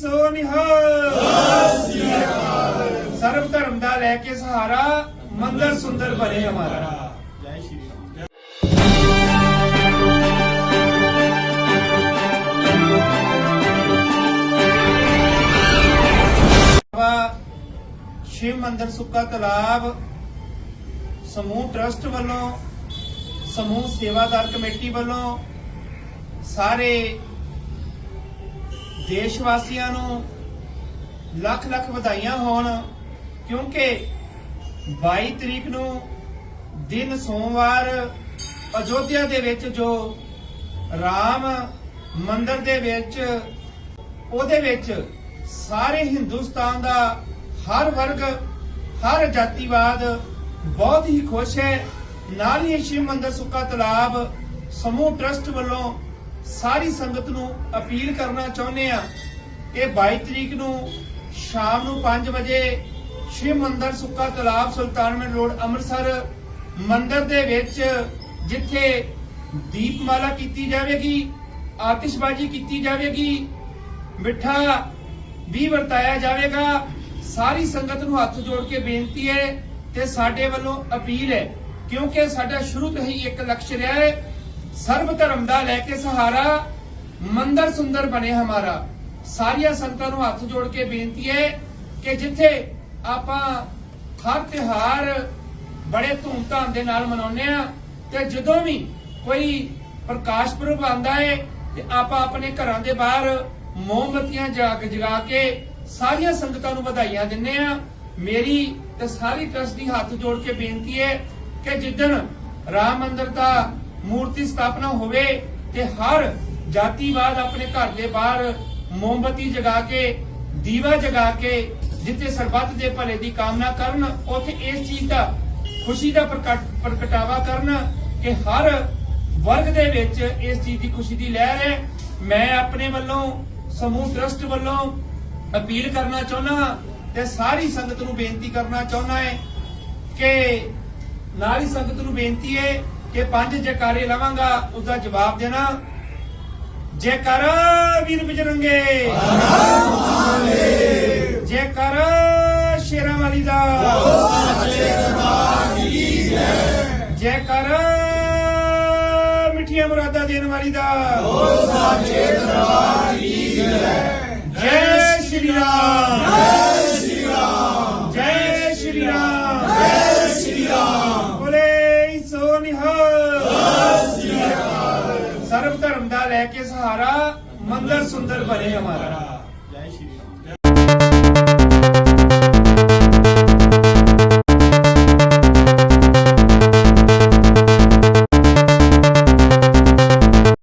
ਸੋ ਨਿਹਾਲ। ਸਰਬ ਧਰਮ ਦਾ ਲੈ ਕੇ ਸਹਾਰਾ ਮੰਦਰ ਸੁੰਦਰ ਬਣੇ ਹਮਾਰਾ। ਸ਼ਿਵ ਮੰਦਰ ਸੁੱਕਾ ਤਲਾਬ ਸਮੂਹ ਟਰਸਟ ਵੱਲੋਂ ਸਮੂਹ ਸੇਵਾਦਾਰ ਕਮੇਟੀ ਵੱਲੋਂ ਸਾਰੇ ਦੇਸ਼ ਵਾਸੀਆਂ ਨੂੰ ਲੱਖ ਲੱਖ ਵਧਾਈਆਂ ਹੋਣ, ਕਿਉਂਕਿ 22 ਤਰੀਕ ਨੂੰ ਦਿਨ ਸੋਮਵਾਰ ਅਯੋਧਿਆ ਦੇ ਵਿੱਚ ਜੋ ਰਾਮ ਮੰਦਿਰ ਦੇ ਵਿੱਚ, ਉਹਦੇ ਵਿੱਚ ਸਾਰੇ ਹਿੰਦੁਸਤਾਨ ਦਾ ਹਰ ਵਰਗ, ਹਰ ਜਾਤੀਵਾਦ ਬਹੁਤ ਹੀ ਖੁਸ਼ ਹੈ। ਨਾਲ ਹੀ ਇਹ ਸ਼ਿਵ ਮੰਦਰ ਸੁੱਕਾ ਤਲਾਬ ਸਮੂਹ ਟਰਸਟ ਵੱਲੋਂ ਸਾਰੀ ਸੰਗਤ ਨੂੰ ਅਪੀਲ ਕਰਨਾ ਚਾਹੁੰਦੇ ਆ ਕਿ 22 ਤਰੀਕ ਨੂੰ ਸ਼ਾਮ ਨੂੰ 5 ਵਜੇ ਸ਼ਿਵ ਮੰਦਰ ਸੁੱਕਾ ਤਲਾਬ ਸੁਲਤਾਨਪੁਰ ਰੋਡ ਅੰਮ੍ਰਿਤਸਰ ਮੰਦਿਰ ਦੇ ਵਿੱਚ ਜਿੱਥੇ ਦੀਪਮਾਲਾ ਕੀਤੀ ਜਾਵੇਗੀ, ਆਤਿਸ਼ਬਾਜ਼ੀ ਕੀਤੀ ਜਾਵੇਗੀ, ਮਿੱਠਾ ਵੀ ਵਰਤਾਇਆ ਜਾਵੇਗਾ। ਸਾਰੀ ਸੰਗਤ ਨੂੰ ਹੱਥ ਜੋੜ ਕੇ ਬੇਨਤੀ ਹੈ ਤੇ ਸਾਡੇ ਵੱਲੋਂ ਅਪੀਲ ਹੈ, ਕਿਉਂਕਿ ਸਾਡਾ ਸ਼ੁਰੂ ਤੋਂ ਹੀ ਇੱਕ ਲਕਸ਼ ਰਿਹਾ ਹੈ ਸਰਬ ਧਰਮ ਦਾ ਲੈ ਕੇ ਸਹਾਰਾ, ਮੰਦਰ ਸੁੰਦਰ ਬਣੇ ਹਮਾਰਾ। ਸਾਰੀਆਂ ਸੰਗਤਾਂ ਨੂੰ ਹੱਥ ਜੋੜ ਕੇ ਬੇਨਤੀ ਹੈ ਕਿ ਜਿੱਥੇ ਆਪਾਂ ਹਰ ਤਿਉਹਾਰ ਬੜੇ ਧੂਮਧਾਮ ਦੇ ਨਾਲ ਮਨਾਉਂਦੇ ਆ ਤੇ ਜਦੋਂ ਵੀ ਕੋਈ ਪ੍ਰਕਾਸ਼ ਪੁਰਬ ਆਉਂਦਾ ਹੈ, ਤੇ ਆਪਾਂ ਆਪਣੇ ਘਰਾਂ ਦੇ ਬਾਹਰ ਮੋਮਬਤੀਆਂ ਜਗ ਜਗਾ ਕੇ ਸਾਰੀਆਂ ਸੰਗਤਾਂ ਨੂੰ ਵਧਾਈਆਂ ਦਿੰਨੇ ਆ ਮੇਰੀ ਤੇ ਸਾਰੀ ਟਰਸਟ ਦੀ ਹੱਥ ਜੋੜ ਕੇ ਬੇਨਤੀ ਹੈ ਕਿ ਜਿੱਦਣ ਰਾਮ ਮੰਦਿਰ ਦਾ ਮੂਰਤੀ ਸਥਾਪਨਾ ਹੋਵੇ ਤੇ ਹਰ ਜਾਤੀਵਾਦ ਆਪਣੇ ਘਰ ਦੇ ਬਾਹਰ ਮੋਮਬੱਤੀ ਜਗਾ ਕੇ, ਦੀਵਾ ਜਗਾ ਕੇ, ਜਿੱਥੇ ਸਰਬੱਤ ਦੇ ਭਲੇ ਦੀ ਕਾਮਨਾ ਕਰਨ, ਉੱਥੇ ਇਸ ਚੀਜ਼ ਦਾ ਖੁਸ਼ੀ ਦਾ ਪ੍ਰਗਟਾਵਾ ਕਰਨ ਕਿ ਹਰ ਵਰਗ ਦੇ ਵਿੱਚ ਇਸ ਚੀਜ਼ ਦੀ ਖੁਸ਼ੀ ਦੀ ਲਹਿਰ ਹੈ। ਮੈਂ ਆਪਣੇ ਵੱਲੋਂ, ਸਮੂਹ ਟਰਸਟ ਵੱਲੋਂ ਅਪੀਲ ਕਰਨਾ ਚਾਹੁੰਦਾ ਤੇ ਸਾਰੀ ਸੰਗਤ ਨੂੰ ਬੇਨਤੀ ਕਰਨਾ ਚਾਹੁੰਦਾ ਹੈ ਕਿ ਨਾਲ ਹੀ ਸੰਗਤ ਨੂੰ ਬੇਨਤੀ ਹੈ ਕਿ ਪੰਜ ਜੈਕਾਰੇ ਲਵਾਂਗਾ ਉਸ ਦਾ ਜਵਾਬ ਦੇਣਾ, ਜੈਕਾਰਾ ਵੀਰ ਬਜਰੰਗੇ। ਜੈਕਾਰਾ ਸ਼ੇਰਾਂ ਵਾਲੀ ਦਾ। ਜੈਕਾਰਾ ਮਿੱਠੀਆਂ ਮੁਰਾਦਾਂ ਦੇਣ ਵਾਲੀ ਦਾ। ਜੈ ਸ਼੍ਰੀ ਰਾਮ ਜੈ ਸ਼੍ਰੀ ਰਾਮ ਜੈ ਸ਼੍ਰੀ ਰਾਮ ਜੈ ਸ਼੍ਰੀ ਰਾਮ ਬੋਲੇ ਸੋ ਨਿਹਾਲ ਸਰਬ ਧਰਮ ਦਾ ਲੈ ਕੇ ਸਹਾਰਾ ਮੰਦਰ ਸੁੰਦਰ ਬਣੇ ਹਮਾਰਾ। ਜੈ ਸ਼੍ਰੀ